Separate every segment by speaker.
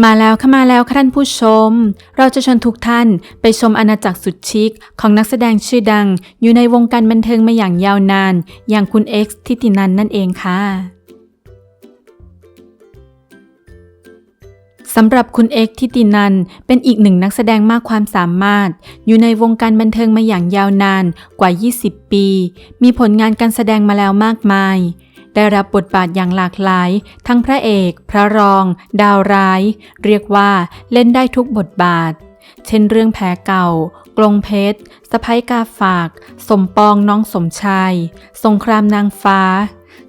Speaker 1: มาแล้วค่ะมาแล้วค่ะท่านผู้ชม เราจะชวนทุกท่านไปชมอาณาจักรสุดชิคของนักแสดงชื่อดัง อยู่ในวงการบันเทิงมาอย่างยาวนาน อย่างคุณ X ทิตินันนั่นเองค่ะสำหรับคุณเอกทิตินันเป็นอีกหนึ่งนักแสดงมากความสามารถ อยู่ในวงการบันเทิงมาอย่างยาวนานกว่า 20 ปี มีผลงานการแสดงมาแล้วมากมาย ได้รับบทบาทอย่างหลากหลาย ทั้งพระเอก พระรอง ดาวร้าย เรียกว่าเล่นได้ทุกบทบาท เช่นเรื่องแผลเก่า กลงเพชรสะพ้ยกาฝาก สมปองน้องสมชาย สงครามนางฟ้า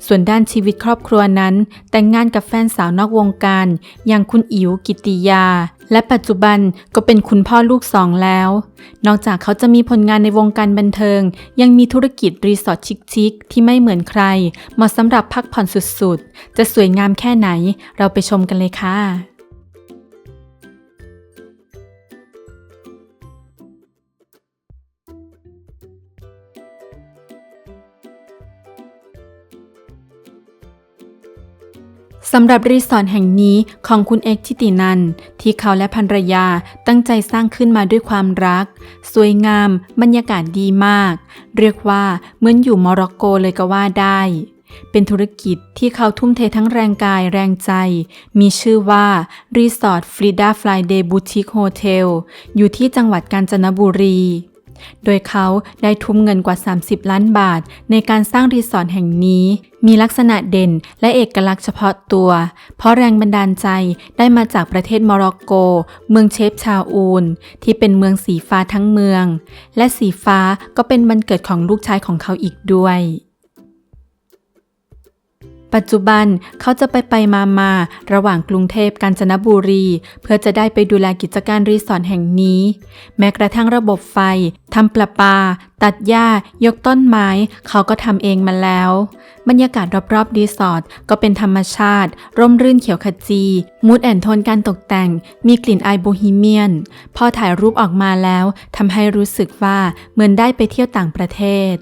Speaker 1: ส่วนด้านชีวิตครอบครัวนั้น แต่งงานกับแฟนสาวนอกวงการ อย่างคุณอิ๋วกิติยา และปัจจุบันก็เป็นคุณพ่อลูกสองแล้ว นอกจากเขาจะมีผลงานในวงการบันเทิง ยังมีธุรกิจรีสอร์ทชิคๆที่ไม่เหมือนใคร เหมาะสำหรับพักผ่อนสุดๆ จะสวยงามแค่ไหน เราไปชมกันเลยค่ะ สำหรับรีสอร์ทแห่งนี้ของคุณเอกทิตินันที่เขาและภรรยาตั้งใจสร้างขึ้นมาด้วยความรัก สวยงาม บรรยากาศดีมาก เรียกว่าเหมือนอยู่โมร็อกโกเลยก็ว่าได้ เป็นธุรกิจที่เขาทุ่มเททั้งแรงกายแรงใจ มีชื่อว่ารีสอร์ทฟรีดาฟลายเดย์บูติกโฮเทลอยู่ที่จังหวัดกาญจนบุรี โดยเขาได้ทุ่มเงินกว่า 30 ล้านบาท ในการสร้างรีสอร์ทแห่งนี้ มีลักษณะเด่นและเอกลักษณ์เฉพาะตัว เพราะแรงบันดาลใจได้มาจากประเทศโมร็อกโก เมืองเชฟชาอูน ที่เป็นเมืองสีฟ้าทั้งเมือง และสีฟ้าก็เป็นบันเกิดของลูกชายของเขาอีกด้วย ปัจจุบันเขาจะไปไปมามาระหว่างกรุงเทพกาญจนบุรี เพื่อจะได้ไปดูแลกิจการรีสอร์ทแห่งนี้ แม้กระทั่งระบบไฟทำประปา ตัดหญ้ายกต้นไม้ เขาก็ทำเองมาแล้ว บรรยากาศรอบๆรีสอร์ทก็เป็นธรรมชาติ ร่มรื่นเขียวขจีมูดแอนโทนการตกแต่ง มีกลิ่นอายโบฮีเมียน พอถ่ายรูปออกมาแล้วทำให้รู้สึกว่าเหมือนได้ไปเที่ยวต่างประเทศ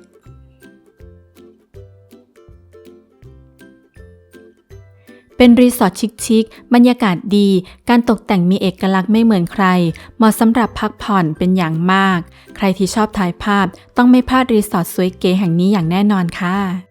Speaker 1: เป็นรีสอร์ทชิคๆบรรยากาศดี การตกแต่งมีเอกลักษณ์ไม่เหมือนใคร เหมาะสำหรับพักผ่อนเป็นอย่างมาก ใครที่ชอบถ่ายภาพต้องไม่พลาดรีสอร์ทสวยเก๋แห่งนี้อย่างแน่นอนค่ะ